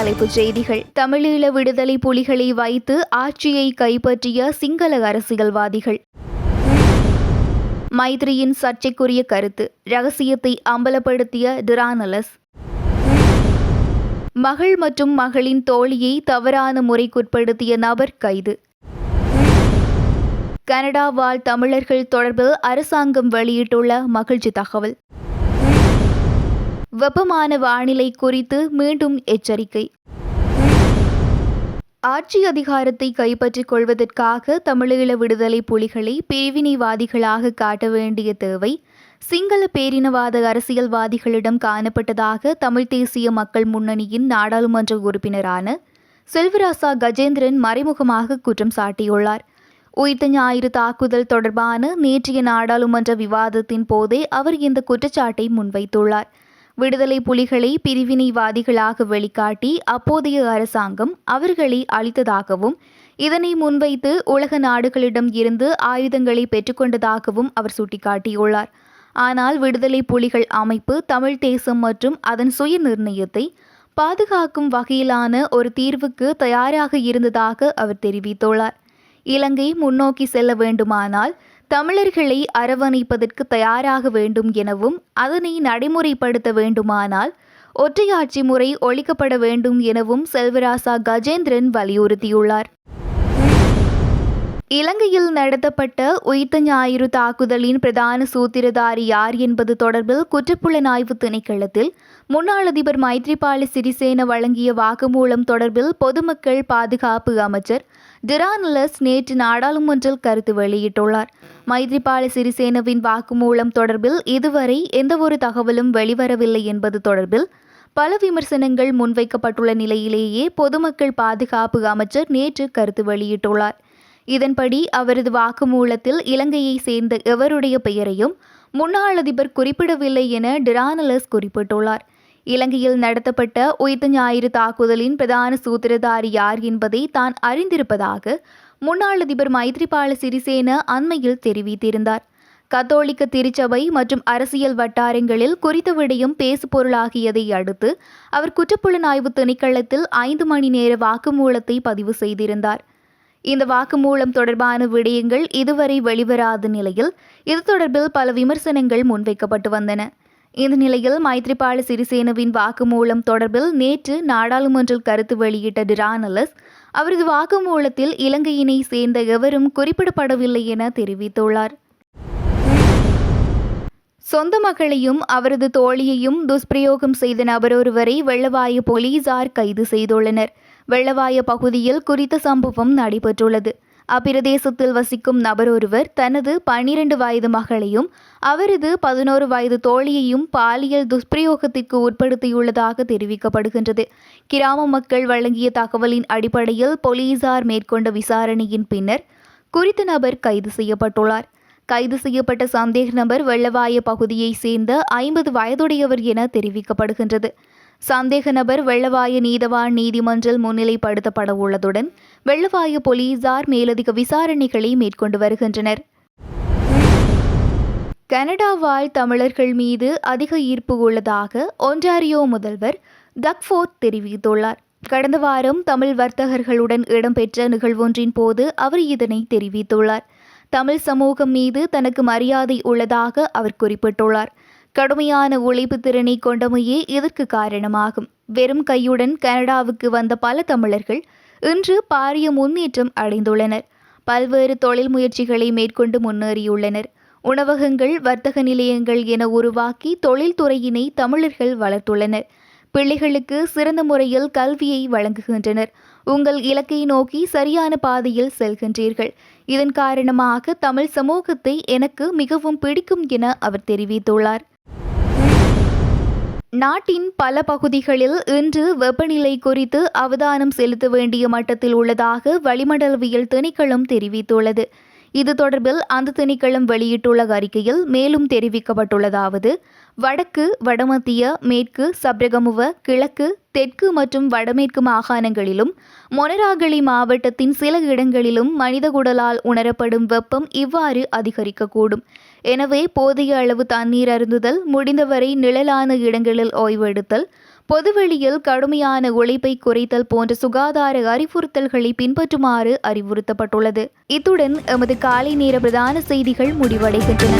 தலைப்புச் செய்திகள். தமிழீழ விடுதலை புலிகளை வைத்து ஆட்சியை கைப்பற்றிய சிங்கள அரசியல்வாதிகள். மைத்ரியின் சர்ச்சைக்குரிய கருத்து ரகசியத்தை அம்பலப்படுத்திய டிரானலஸ். மகள் மற்றும் மகளின் தோழியை தவறான முறைக்குட்படுத்திய நபர் கைது. கனடா வாழ் தமிழர்கள் தொடர்பில் அரசாங்கம் வெளியிட்டுள்ள மகிழ்ச்சி தகவல். வெப்பமான வானிலை குறித்து மீண்டும் எச்சரிக்கை. ஆட்சி அதிகாரத்தை கைப்பற்றிக் கொள்வதற்காக தமிழீழ விடுதலை புலிகளை பிரிவினைவாதிகளாக காட்ட வேண்டிய தேவை சிங்கள பேரினவாத அரசியல்வாதிகளிடம் காணப்பட்டதாக தமிழ் தேசிய மக்கள் முன்னணியின் நாடாளுமன்ற உறுப்பினரான செல்வராசா கஜேந்திரன் மறைமுகமாக குற்றம் சாட்டியுள்ளார். உயிர்த்த ஞாயிறு தாக்குதல் தொடர்பான நேற்றைய நாடாளுமன்ற விவாதத்தின் போதே அவர் இந்த குற்றச்சாட்டை முன்வைத்துள்ளார். விடுதலை புலிகளை பிரிவினைவாதிகளாக வெளிக்காட்டி அப்போதைய அரசாங்கம் அவர்களை அளித்ததாகவும் இதனை முன்வைத்து உலக நாடுகளிடம் இருந்து ஆயுதங்களை பெற்றுக்கொண்டதாகவும் அவர் சுட்டிக்காட்டியுள்ளார். ஆனால் விடுதலை புலிகள் அமைப்பு தமிழ் தேசம் மற்றும் அதன் சுய நிர்ணயத்தை பாதுகாக்கும் வகையிலான ஒரு தீர்வுக்கு தயாராக இருந்ததாக அவர் தெரிவித்துள்ளார். இலங்கை முன்னோக்கி செல்ல வேண்டுமானால் தமிழர்களை அரவணைப்பதற்கு தயாராக வேண்டும் எனவும் அதனை நடைமுறைப்படுத்த வேண்டுமானால் ஒற்றையாட்சி முறை ஒழிக்கப்பட வேண்டும் எனவும் செல்வராசா கஜேந்திரன் வலியுறுத்தியுள்ளார். இலங்கையில் நடத்தப்பட்ட உயிர்த்த ஞாயிறு தாக்குதலின் பிரதான சூத்திரதாரி யார் என்பது தொடர்பில் குற்றப்புலனாய்வு திணைக்களத்தில் முன்னாள் அதிபர் மைத்ரிபால சிறிசேன வழங்கிய வாக்குமூலம் தொடர்பில் பொதுமக்கள் பாதுகாப்பு அமைச்சர் டிரானலஸ் நேற்று நாடாளுமன்றில் கருத்து வெளியிட்டுள்ளார். மைத்ரிபால சிறிசேனவின் வாக்குமூலம் தொடர்பில் இதுவரை எந்தவொரு தகவலும் வெளிவரவில்லை என்பது தொடர்பில் பல விமர்சனங்கள் முன்வைக்கப்பட்டுள்ள நிலையிலேயே பொதுமக்கள் பாதுகாப்பு அமைச்சர் நேற்று கருத்து வெளியிட்டுள்ளார். இதன்படி அவரது வாக்குமூலத்தில் இலங்கையை சேர்ந்த எவருடைய பெயரையும் முன்னாள் அதிபர் குறிப்பிடவில்லை என டிரானலஸ் குறிப்பிட்டுள்ளார். இலங்கையில் நடத்தப்பட்ட உயிர்த்த ஞாயிறு தாக்குதலின் பிரதான சூத்திரதாரி யார் என்பதை தான் அறிந்திருப்பதாக முன்னாள் அதிபர் மைத்ரிபால சிறிசேன அண்மையில் தெரிவித்திருந்தார். கத்தோலிக்க திருச்சபை மற்றும் அரசியல் வட்டாரங்களில் குறித்த விடயம் பேசுபொருளாகியதை அடுத்து அவர் குற்றப்புலனாய்வு திணைக்களத்தில் ஐந்து மணி நேர வாக்குமூலத்தை பதிவு செய்திருந்தார். இந்த வாக்குமூலம் தொடர்பான விடயங்கள் இதுவரை வெளிவராத நிலையில் இது தொடர்பில் பல விமர்சனங்கள் முன்வைக்கப்பட்டு வந்தன. இந்த நிலையில் மைத்ரிபால சிறிசேனவின் வாக்குமூலம் தொடர்பில் நேற்று நாடாளுமன்றில் கருத்து வெளியிட்ட டிரானலஸ் அவரது வாக்குமூலத்தில் இலங்கையினை சேர்ந்த எவரும் குறிப்பிடப்படவில்லை என தெரிவித்துள்ளார். சொந்த மகளையும் அவரது தோழியையும் துஷ்பிரயோகம் செய்த நபரொருவரை வெள்ளவாய போலீசார் கைது செய்துள்ளனர். வெள்ளவாய பகுதியில் குறித்த சம்பவம் நடைபெற்றுள்ளது. அப்பிரதேசத்தில் வசிக்கும் நபர் ஒருவர் தனது பன்னிரண்டு வயது மகளையும் அவரது பதினோரு வயது தோழியையும் பாலியல் துஷ்பிரயோகத்திற்கு உட்படுத்தியுள்ளதாக தெரிவிக்கப்படுகின்றது. கிராம மக்கள் வழங்கிய தகவலின் அடிப்படையில் போலீசார் மேற்கொண்ட விசாரணையின் பின்னர் குறித்த நபர் கைது செய்யப்பட்டுள்ளார். கைது செய்யப்பட்ட சந்தேக நபர் வெள்ளவாய பகுதியைச் சேர்ந்த ஐம்பது வயதுடையவர் என தெரிவிக்கப்படுகின்றது. சந்தேக நபர் வெள்ளவாய நீதவான் நீதிமன்றில் முன்னிலைப்படுத்தப்பட உள்ளதுடன் வெள்ளவாய போலீசார் மேலதிக விசாரணைகளை மேற்கொண்டு வருகின்றனர். கனடா வாழ் தமிழர்கள் மீது அதிக ஈர்ப்பு உள்ளதாக ஒன்டாரியோ முதல்வர் டக்ஃபோர்ட் தெரிவித்துள்ளார். கடந்த வாரம் தமிழ் வர்த்தகர்களுடன் இடம்பெற்ற நிகழ்வொன்றின் போது அவர் இதனை தெரிவித்துள்ளார். தமிழ் சமூகம் மீது தனக்கு மரியாதை உள்ளதாக அவர் குறிப்பிட்டுள்ளார். கடுமையான உழைப்பு திறனை கொண்டமையே இதற்கு காரணமாகும். வெறும் கையுடன் கனடாவுக்கு வந்த பல தமிழர்கள் இன்று பாரிய முன்னேற்றம் அடைந்துள்ளனர். பல்வேறு தொழில் முயற்சிகளை மேற்கொண்டு முன்னேறியுள்ளனர். உணவகங்கள் வர்த்தக நிலையங்கள் என உருவாக்கி தொழில்துறையினை தமிழர்கள் வளர்த்துள்ளனர். பிள்ளைகளுக்கு சிறந்த முறையில் கல்வியை வழங்குகின்றனர். உங்கள் இலக்கை நோக்கி சரியான பாதையில் செல்கின்றீர்கள். இதன் காரணமாக தமிழ் சமூகத்தை எனக்கு மிகவும் பிடிக்கும் என அவர் தெரிவித்துள்ளார். நாட்டின் பல பகுதிகளில் இன்று வெப்பநிலை குறித்து அவதானம் செலுத்த வேண்டிய மட்டத்தில் உள்ளதாக வளிமண்டலவியல் திணைக்களம் தெரிவித்துள்ளது. இது தொடர்பில் அந்த திணைக்களம் வெளியிட்டுள்ள அறிக்கையில் மேலும் தெரிவிக்கப்பட்டுள்ளதாவது வடக்கு வடமத்திய மேற்கு சப்ரகமுவ கிழக்கு தெற்கு மற்றும் வடமேற்கு மாகாணங்களிலும் மொனராகலி மாவட்டத்தின் சில இடங்களிலும் மனித குடலால் உணரப்படும் வெப்பம் இவ்வாறு அதிகரிக்கக்கூடும். எனவே போதிய அளவு தண்ணீர் அருந்துதல் முடிந்தவரை நிழலான இடங்களில் ஓய்வெடுத்தல் பொதுவெளியில் கடுமையான ஒழிப்பை குறைத்தல் போன்ற சுகாதார அறிவுறுத்தல்களை பின்பற்றுமாறு அறிவுறுத்தப்பட்டுள்ளது. இத்துடன் எமது காலை நேர பிரதான செய்திகள் முடிவடைகின்றன.